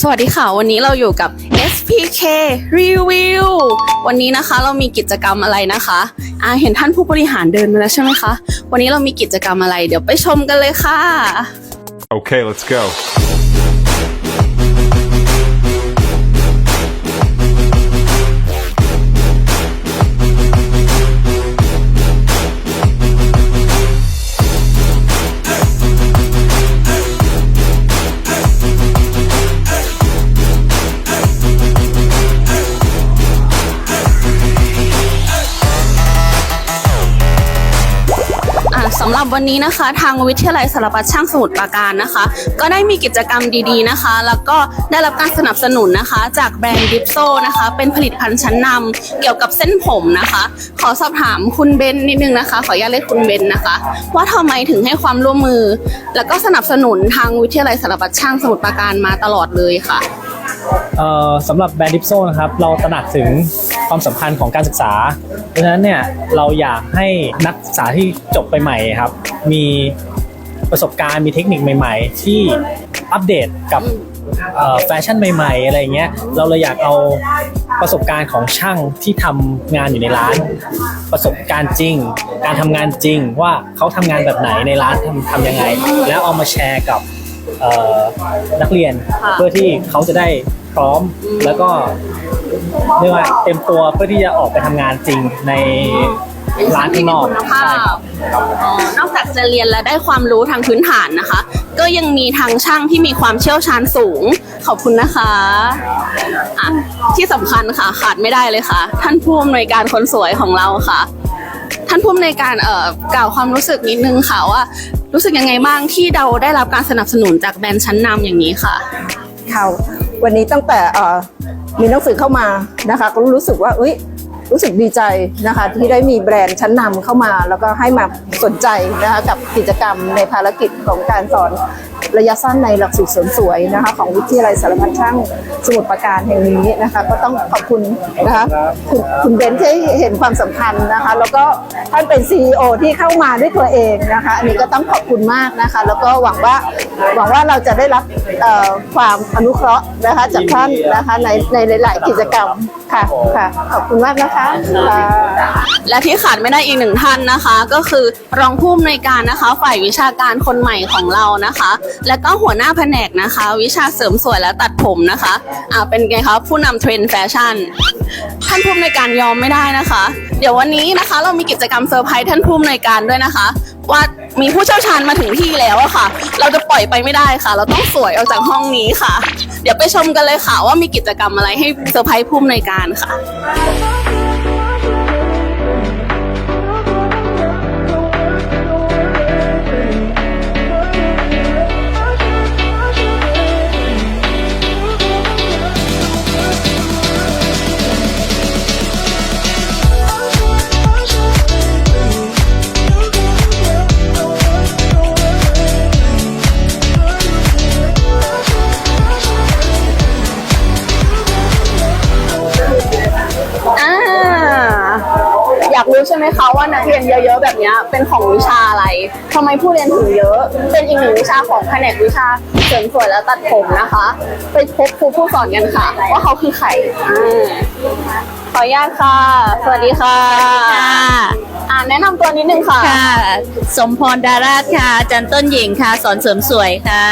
สวัสดีค่ะ วันนี้เราอยู่กับ SPK Review วันนี้นะคะเรามีกิจกรรมอะไรนะคะอ่าเห็นท่านผู้บริหารเดินมาแล้วใช่ไหมคะ วันนี้เรามีกิจกรรมอะไร เดี๋ยวไปชมกันเลยค่ะ Okay, let's go. สำหรับวันนี้นะคะ ทางวิทยาลัยสารพัดช่างสมุทรปราการนะคะ ก็ได้มีกิจกรรมดีๆนะคะ แล้วก็ได้รับการสนับสนุนนะคะ จากแบรนด์ดิฟโซนะคะ เป็นผลิตภัณฑ์ชั้นนำเกี่ยวกับเส้นผมนะคะ ขอสอบถามคุณเบนนิดนึงนะคะ ขออนุญาตเรียกคุณเบนนะคะ ว่าทำไมถึงให้ความร่วมมือ แล้วก็สนับสนุนทางวิทยาลัยสารพัดช่างสมุทรปราการมาตลอดเลยค่ะ สำหรับแบรนด์ดิฟโซนะครับ เราตระหนักถึงความสำคัญของการศึกษา เพราะฉะนั้นเนี่ยเราอยากให้นักศึกษาที่จบไปใหม่ครับ มีประสบการณ์มีเทคนิคใหม่ ๆ ที่อัปเดตกับเอ่อแฟชั่นใหม่ ๆ อะไรเงี้ยเราเลยอยากเอาประสบการณ์ของช่างที่ทำงานอยู่ในร้าน ประสบการณ์จริง การทำงานจริงว่าเขาทำงานแบบไหนในร้านทำทำยังไง แล้วเอามาแชร์กับเอ่อนักเรียนค่ะเพื่อที่เขาจะได้ พร้อม แล้วก็เรียกว่าเต็มตัวเพื่อที่จะออกไปทำงานจริงในร้านข้างนอกคุณภาใช่ครับพอ๋อนอกจากจะเรียนและได้ความรู้ทางพื้นฐานนะคะ ก็ยังมีทางช่างที่มีความเชี่ยวชาญสูง ขอบคุณนะคะอะที่สำคัญค่ะขาดไม่ได้เลยค่ะ ท่านผู้อำนวยการคนสวยของเราค่ะ ท่านผู้อำนวยการเอ่อกล่าวความรู้สึกนิดนึงค่ะว่ารู้สึกยังไงบ้างที่เราได้รับการสนับสนุนจากแบรนด์ชั้นนำอย่างนี้ค่ะค่ะ วันนี้ตั้งแต่มีหนังสือเข้ามานะคะ ก็รู้สึกว่าเอ้ยรู้สึกดีใจนะคะที่ได้มีแบรนด์ชั้นนำเข้ามา แล้วก็ให้มาสนใจนะคะกับกิจกรรมในภารกิจของการสอน ระยะสั้นในหลักสูตรเสริมสวยนะคะของวิทยาลัยสารพัดช่างสมุทรปราการแห่งนี้นะคะก็ต้องขอบคุณนะคะคุณคุณเบนที่เห็นความสำคัญนะคะ แล้วก็ท่านเป็น CEO ที่เข้ามาด้วยตัวเองนะคะอันนี้ก็ต้องขอบคุณมากนะคะ แล้วก็หวังว่าหวังว่าเราจะได้รับความอนุเคราะห์นะคะจากท่านนะคะในในหลาย ๆ กิจกรรม ค่ะค่ะ ขอบคุณมากนะคะค่ะ และที่ขาดไม่ได้อีกหนึ่งท่านนะคะ ก็คือรองผู้อำนวยการนะคะ ฝ่ายวิชาการคนใหม่ของเรานะคะ และก็หัวหน้าแผนกนะคะ วิชาเสริมสวยและตัดผมนะคะอ่าเป็นไงคะผู้นำเทรนด์แฟชั่น ท่านผู้อำนวยการยอมไม่ได้นะคะ เดี๋ยววันนี้นะคะ เรามีกิจกรรมเซอร์ไพรส์ท่านผู้อำนวยการด้วยนะคะ ว่า มีผู้เชี่ยวชาญมาถึงที่แล้วอะค่ะ เราจะปล่อยไปไม่ได้ค่ะ เราต้องสวยออกจากห้องนี้ค่ะ เดี๋ยวไปชมกันเลยค่ะว่ามีกิจกรรมอะไรให้เซอร์ไพรส์ผู้อำนวยการค่ะ ไหมคะว่านักเรียนเยอะๆแบบเนี้ยเป็นของวิชาอะไรทำไมผู้เรียนถึงเยอะ เป็นอีกหนึ่งวิชาของแผนกวิชาเสริมสวยและตัดผมนะคะ ไปพบครูผู้สอนกันค่ะ ว่าเขาคือใคร อ่าขออนุญาตค่ะ สวัสดีค่ะอ่าแนะนำตัวนิดนึงค่ะ ค่ะ สมพรดาราชค่ะอาจันต้นหญิงค่ะ สอนเสริมสวยค่ะ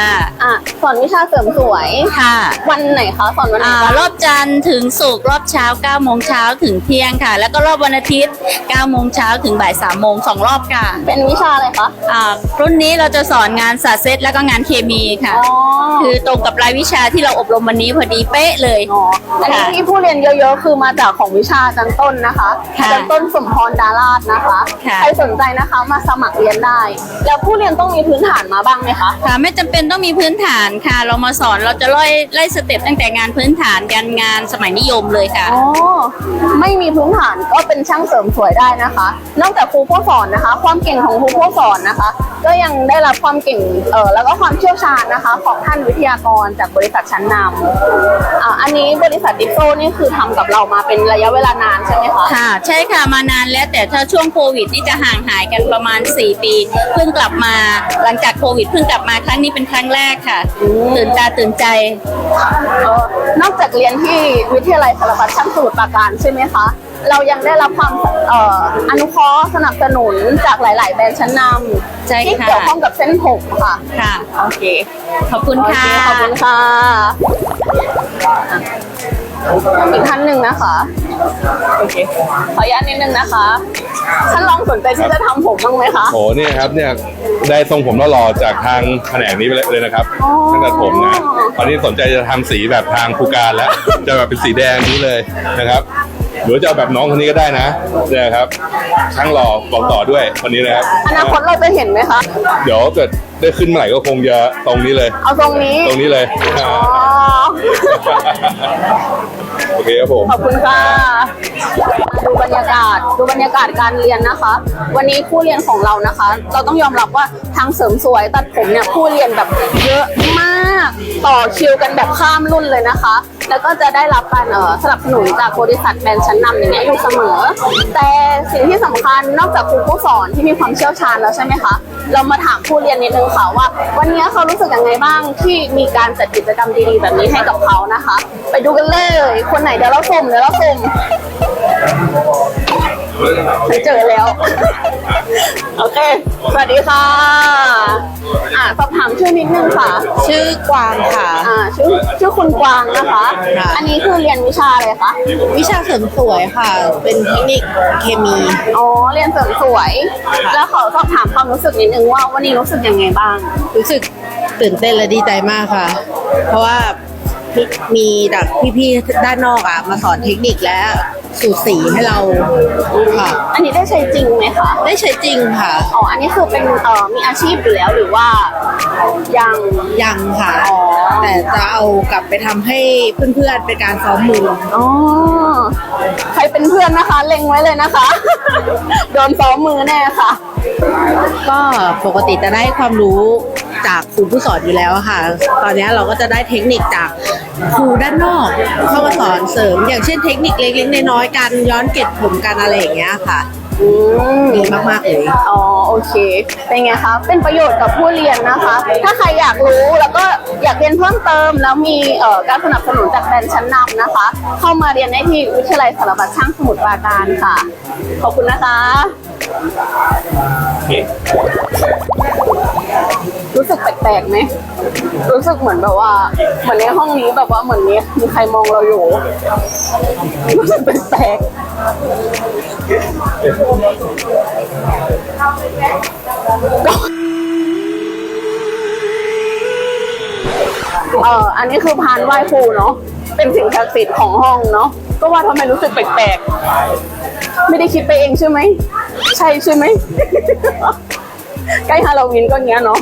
อ่าสอนวิชาเสริมสวย ค่ะวันไหนคะสอนวันไหนอ่าบ้างรอบจันทร์ถึงศุกร์รอบเช้า9โมงเช้าถึงเที่ยงค่ะ แล้วก็รอบวันอาทิตย์9โมงเช้าถึงบ่าย3โมงสองรอบค่ะเป็นวิชาอะไรคะอ่ารุ่นนี้เราจะสอนงานศาสตร์เซตแล้วก็งานเคมีค่ะ อ๋อคือตรงกับรายวิชาที่เราอบรมวันนี้พอดีเป๊ะเลย อ๋ออันนี้ค่ะ ที่ผู้เรียนเยอะๆ คือมาจากของวิชาอาจันต้นนะคะค่ะอาจันต้นสมพรดาราชนะคะ ค่ะ ใครสนใจนะคะมาสมัครเรียนได้ แล้วผู้เรียนต้องมีพื้นฐานมาบ้างไหมคะ ค่ะไม่จำเป็นต้องมีพื้นฐานค่ะ เรามาสอนเราจะไล่ไล่สเต็ปตั้งแต่งานพื้นฐานยันงานสมัยนิยมเลยค่ะ อ๋อ ไม่มีพื้นฐานก็เป็นช่างเสริมสวยได้นะคะ นอกจากครูผู้สอนนะคะ ความเก่งของครูผู้สอนนะคะ ก็ยังได้รับความเก่งเออแล้วก็ความเชี่ยวชาญนะคะ ของท่านวิทยากรจากบริษัทชั้นนำอ่าอันนี้บริษัทดิโซนี่คือทำกับเรามาเป็นระระยะเวลานานใช่ไหมคะ ค่ะ ใช่ค่ะมานานแล้วแต่ถ้าช่วงโควิดนี่จะห่างหายกันประมาณ 4 ปี เพิ่งกลับมาหลังจากโควิดเพิ่งกลับมาครั้งนี้เป็นครั้งแรกค่ะ ตื่นตาตื่นใจเอ่อนอกจากเรียนที่วิทยาลัยสารพัดช่างสมุทรปราการใช่ไหมคะ เรายังได้รับความเอ่ออนุเคราะห์สนับสนุนจากหลาย ๆ แบรนด์ชั้นนใช่ำที่ค่ะเกี่ยวข้องกับเส้นผมค่ะ ค่ะ โอเค ขอบคุณโอเคค่ะ ขอบคุณค่ะ อีกท่านหนึ่งนะคะ โอเค ขออนุญาตนิดนึงนะคะ ท่านลองสนใจที่จะทำผมบ้างไหมคะ โอ้เนี่ยครับเนี่ยได้ทรงผมหล่อๆจากทางแผนกนี้ไปเลยนะครับอ๋อตั้งแต่ผมนะตอนนี้สนใจจะทำสีแบบทางภูการแล้ว จะแบบเป็นสีแดงนี้เลยนะครับ หรือจะเอาแบบน้องคนนี้ก็ได้นะเนี่ยครับช่างหล่อบอกต่อด้วยคนนี้นะครับอนาคตเราจะเห็นไหมคะ เดี๋ยวเกิดได้ขึ้นเมื่อไหร่ก็คงจะตรงนี้เลย เอาตรงนี้ ตรงนี้เลยอ๋อ โอเคครับผม ขอบคุณค่ะ ดูบรรยากาศดูบรรยากาศการเรียนนะคะ วันนี้ผู้เรียนของเรานะคะ เราต้องยอมรับว่าทางเสริมสวยตัดผมเนี่ยผู้เรียนแบบเยอะมาก ต่อคิวกันแบบข้ามรุ่นเลยนะคะ แล้วก็จะได้รับการสนับสนุนจากบริษัทแบรนด์ชั้นนำอย่างเงี้ยอยู่เสมอ แต่สิ่งที่สำคัญนอกจากครูผู้สอนที่มีความเชี่ยวชาญแล้วใช่ไหมคะเรามาถามผู้เรียนนิดนึงค่ะว่า วันนี้เขารู้สึกยังไงบ้างที่มีการจัดกิจกรรมดีๆแบบนี้ให้กับเขานะคะ ไปดูกันเลย คนไหนเดี๋ยวเราสุ่มเดี๋ยวเราสุ่มไปเจอแล้ว โอเค สวัสดีค่ะ อ่าสอบถามชื่อนิดนึงค่ะ ชื่อกวางค่ะ อ่าชื่อชื่อคุณกวางนะคะ ค่ะ อันนี้คือเรียนวิชาอะไรคะ วิชาเสริมสวยค่ะ เป็นเทคนิคเคมี อ๋อ เรียนเสริมสวย แล้วขอสอบถามความรู้สึกนิดนึงว่าวันนี้รู้สึกยังไงบ้าง รู้สึกตื่นเต้นและดีใจมากค่ะ เพราะว่ามีจากพี่ๆด้านนอกอะ มาสอนเทคนิคและ สูตรสีให้เราค่ะอันนี้ได้ใช้จริงไหมคะ ได้ใช้จริงค่ะ อ๋อ อันนี้คือเป็นเอ่อมีอาชีพอยู่แล้วหรือว่ายังยังค่ะ อ๋อแต่จะเอากลับไปทำให้เพื่อนๆเป็นการซ้อมมืออ๋อใครเป็นเพื่อนนะคะเล็งไว้เลยนะคะ โดนซ้อมมือแน่ค่ะ ก็ปกติจะได้ความรู้จากครูผู้สอนอยู่แล้วอะค่ะ ตอนนี้เราก็จะได้เทคนิคจาก ครูด้านนอกเข้ามาสอนเสริม อย่างเช่นเทคนิคเล็กๆน้อยๆการย้อนเก็บผมกันอะไรอย่างเงี้ยค่ะอืม ดีมากๆเลยอ๋อโอเค เป็นไงคะ เป็นประโยชน์กับผู้เรียนนะคะ ถ้าใครอยากรู้แล้วก็อยากเรียนเพิ่มเติม แล้วมีเอ่อการสนับสนุนจากแบรนด์ชั้นนำนะคะ เข้ามาเรียนได้ที่วิทยาลัยสารพัดช่างสมุทรปราการค่ะ ขอบคุณนะคะ รู้สึกแปลกๆไหม รู้สึกเหมือนแบบว่าเหมือนในห้องนี้แบบว่าเหมือนมีมีใครมองเราอยู่รู้สึกแปลกเอออันนี้คือพานไหว้ครูเนาะเป็นสิ่งศักดิ์สิทธิ์ของห้องเนาะก็ว่าทำไมรู้สึกแปลกๆไม่ได้คิดไปเองใช่ไหมใช่ใช่ไหมใกล้ฮาโลวีนก็เงี้ยเนาะ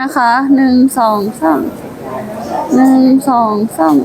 นะคะหนึ่งสองสามหนึ่งสองสาม